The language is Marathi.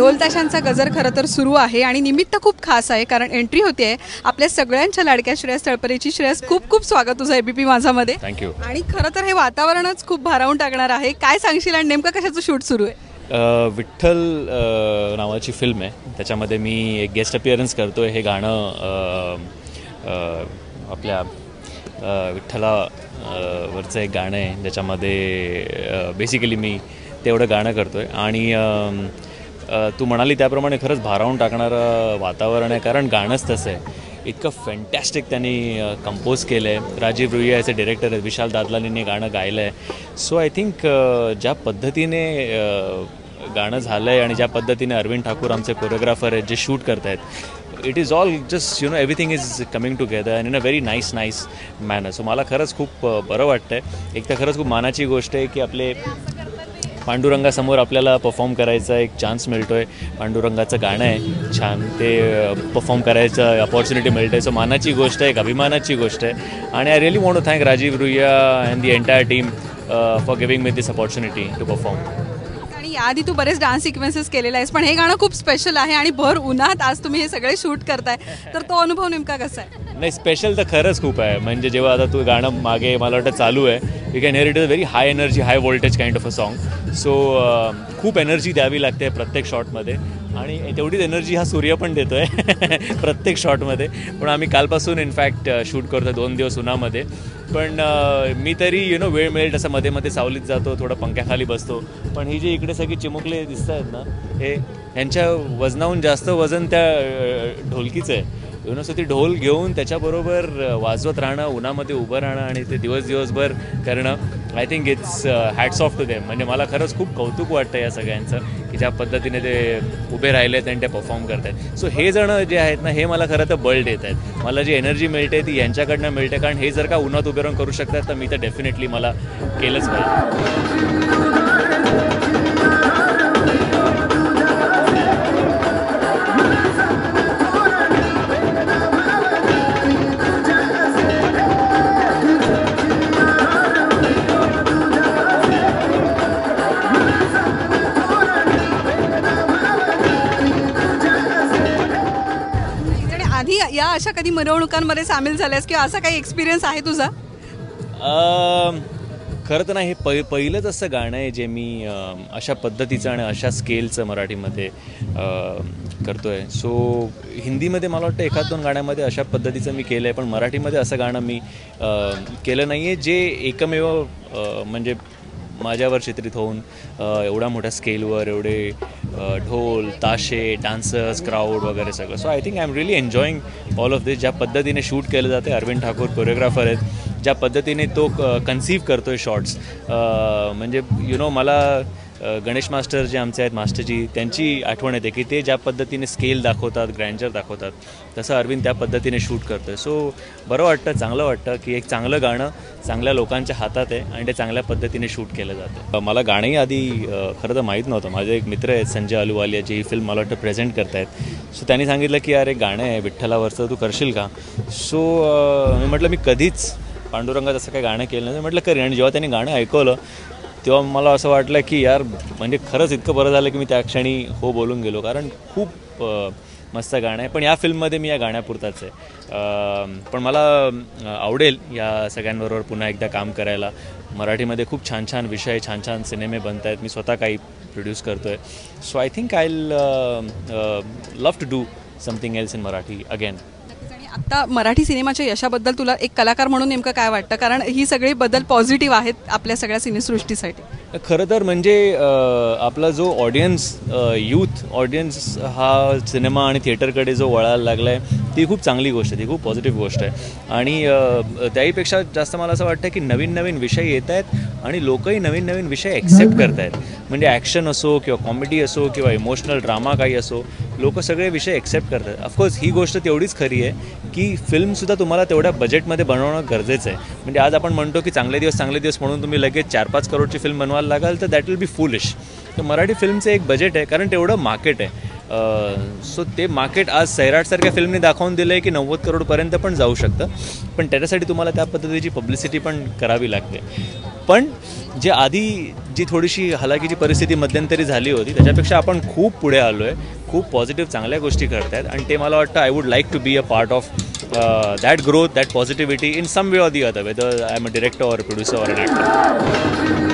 ढोलताशांचा गजर खरं तर सुरू आहे आणि निमित्त खूप खास आहे कारण एंट्री होती आहे. आपल्या सगळ्यांच्या लाडक्या श्रेयस तळपरेची श्रेयस. खूप खूप स्वागत तुझं एबीपी माझामध्ये थँक्यू आणि खरं तर हे वातावरणच खूप भारावून टाकणार आहे. काय सांगशील आणि नेमकं कशाचं शूट सुरू आहे? विठ्ठल नावाची फिल्म आहे. त्याच्यामध्ये मी एक गेस्ट अपिअरन्स करतो हे गाणं आपल्या विठ्ठला वरचं एक गाणं आहे. ज्याच्यामध्ये बेसिकली मी तेवढं गाणं करतो आहे आणि तू म्हणाली त्याप्रमाणे खरंच भारावून टाकणारं वातावरण आहे कारण गाणंच तसं आहे. इतकं फॅन्टॅस्टिक त्यांनी कंपोज केलं आहे राजीव रुईया याचे डिरेक्टर आहेत विशाल दादलानींनी गाणं गायलं आहे सो आय थिंक ज्या पद्धतीने गाणं झालं आहे आणि ज्या पद्धतीने अरविंद ठाकूर आमचे कोरिओग्राफर आहेत जे शूट करत आहेत it is all just you know everything is coming together and in a very nice nice manner so मला खरंच खूप बरं वाटतं आहे एक तर खरंच खूप मानाची गोष्ट आहे की आपले पांडुरंगासमोर आपल्याला परफॉर्म करायचा एक चान्स मिळतो आहे पांडुरंगाचं गाणं आहे. छान ते परफॉर्म करायचं अपॉर्च्युनिटी मिळते आहे सो मानाची गोष्ट आहे एक अभिमानाची गोष्ट आहे. आणि I really want to thank Rajeev Ruia and the entire team for giving me this opportunity to perform आणि याआधी तू बरेच डान्स सिक्वेन्सेस केलेले आहेस पण हे गाणं खूप स्पेशल आहे आणि भर उन्हात आज तुम्ही हे सगळे शूट करताय. तर तो अनुभव नेमका कसा आहे? नाही स्पेशल तर खरंच खूप आहे. म्हणजे जेव्हा आता तू गाणं मागे मला वाटतं चालू आहे you can hear it is a very high energy high voltage kind of a song so खूप एनर्जी द्यावी लागते प्रत्येक शॉटमध्ये आणि तेवढीच एनर्जी हा सूर्य पण देतो आहे प्रत्येक शॉटमध्ये पण आम्ही कालपासून इनफॅक्ट शूट करतो दोन दिवस उन्हामध्ये. पण uh, मी तरी यु नो वेळ मिळेल तसं मध्ये मध्ये सावलीत जातो थोडं पंख्याखाली बसतो. पण ही जी इकडे सगळी चिमुकले दिसत आहेत ना हे यांच्या वजनाहून जास्त वजन त्या uh, ढोलकीचं आहे. यु नो सो ती ढोल घेऊन त्याच्याबरोबर वाजवत राहणं उन्हामध्ये उभं राहणं आणि ते दिवस दिवसभर करणं I think it's hats off to them म्हणजे मला खरंच खूप कौतुक वाटतं या सगळ्यांचं की ज्या पद्धतीने ते उभे राहिले आहेत आणि ते परफॉर्म करत आहेत सो हे जणं जे आहेत ना हे मला खरं तर बळ देत आहेत मला जी एनर्जी मिळते ती यांच्याकडनं मिळते. कारण हे जर का उन्हात उभे राहून करू शकतात तर मी तर डेफिनेटली मला केलंच पाहिजे. अशा कधी मिरवणुकांमध्ये सामील झाल्यास किंवा असा काही एक्सपिरियन्स आहे तुझा? खरं तर नाही हे पै पहिलंच असं गाणं आहे जे मी अशा पद्धतीचं आणि अशा स्केलचं मराठीमध्ये करतो आहे सो हिंदीमध्ये मला वाटतं एखाद दोन गाण्यामध्ये अशा पद्धतीचं मी केलं आहे पण मराठीमध्ये असं गाणं मी केलं नाही आहे जे एकमेव म्हणजे माझ्यावर चित्रित होऊन एवढ्या मोठ्या स्केलवर एवढे ढोल ताशे डान्सर्स क्राऊड वगैरे सगळं. So I think I am really enjoying all of this ज्या पद्धतीने शूट केलं जाते अरविंद ठाकूर कोरिओग्राफर आहेत ज्या पद्धतीने तो कन्सीव्ह करतो आहे शॉर्ट्स म्हणजे यु नो मला गणेश मास्टर जे आमचे आहेत मास्टरजी त्यांची आठवण येते की ते ज्या पद्धतीने स्केल दाखवतात ग्रँडचर दाखवतात तसं अरविंद त्या पद्धतीने शूट करतो आहे सो बरं वाटतं चांगलं वाटतं की एक चांगलं गाणं चांगल्या लोकांच्या हातात आहे आणि ते चांगल्या पद्धतीने शूट केलं जातं. मला गाणंही आधी खरं तर माहीत नव्हतं. माझे एक मित्र आहेत संजय अलुवालिया जे ही फिल्म मला वाटतं प्रेझेंट करतायत. सो त्यांनी सांगितलं की अरे गाणं आहे विठ्ठलावरचं तू करशील का? सो मी म्हटलं मी कधीच पांडुरंगात असं काही गाणं केलं नाही. म्हटलं करेन आणि जेव्हा त्यांनी गाणं ऐकवलं तेव्हा मला असं वाटलं की यार म्हणजे खरंच इतकं बरं झालं की मी त्या क्षणी हो बोलून गेलो. कारण खूप मस्त गाणं आहे. पण या फिल्ममध्ये मी या गाण्यापुरताच आहे. पण मला आवडेल या सगळ्यांबरोबर पुन्हा एकदा काम करायला. मराठीमध्ये खूप छान छान विषय छान छान सिनेमे बनत आहेत. मी स्वतः काही प्रोड्यूस करतो आहे so I think I love to do something else in Marathi again आता मराठी सिनेमाच्या यशाबद्दल तुला एक कलाकार म्हणून नेमकं काय वाटतं? कारण ही सगळी बदल पॉझिटिव्ह आहेत आपल्या सगळ्या सिनेसृष्टीसाठी. खरं तर म्हणजे आपला जो ऑडियन्स यूथ ऑडियन्स हा सिनेमा आणि थिएटरकडे जो वळायला लागला आहे ती खूप चांगली गोष्ट आहे ती खूप पॉझिटिव्ह गोष्ट आहे. आणि त्याहीपेक्षा जास्त मला असं वाटतं की नवीन नवीन विषय येत आहेत आणि लोकही नवीन नवीन विषय ॲक्सेप्ट करत आहेत म्हणजे ॲक्शन असो किंवा कॉमेडी असो किंवा इमोशनल ड्रामा काही असो लोक सगळे विषय ॲक्सेप्ट करतात. ऑफकोर्स ही गोष्ट तेवढीच खरी आहे की फिल्मसुद्धा तुम्हाला तेवढ्या बजेटमध्ये बनवणं गरजेचं आहे. म्हणजे आज आपण म्हणतो की चांगले दिवस चांगले दिवस म्हणून तुम्ही लगेच चार पाच करोडची फिल्म बनवायला लागाल तर दॅट विल बी फुलिश तर मराठी फिल्मचं एक बजेट आहे कारण तेवढं मार्केट आहे. सो ते मार्केट आज सैराटसारख्या फिल्मने दाखवून दिलं आहे की नव्वद करोडपर्यंत पण जाऊ शकतं. पण त्याच्यासाठी तुम्हाला त्या पद्धतीची पब्लिसिटी पण करावी लागते. पण जे आधी जी थोडीशी हलाखीची परिस्थिती मध्यंतरी झाली होती त्याच्यापेक्षा आपण खूप पुढे आलो आहे खूप पॉझिटिव्ह चांगल्या गोष्टी करत आहेत आणि ते मला वाटतं I would like to be a part of that growth that positivity in some way or the other whether I am a director or producer or an actor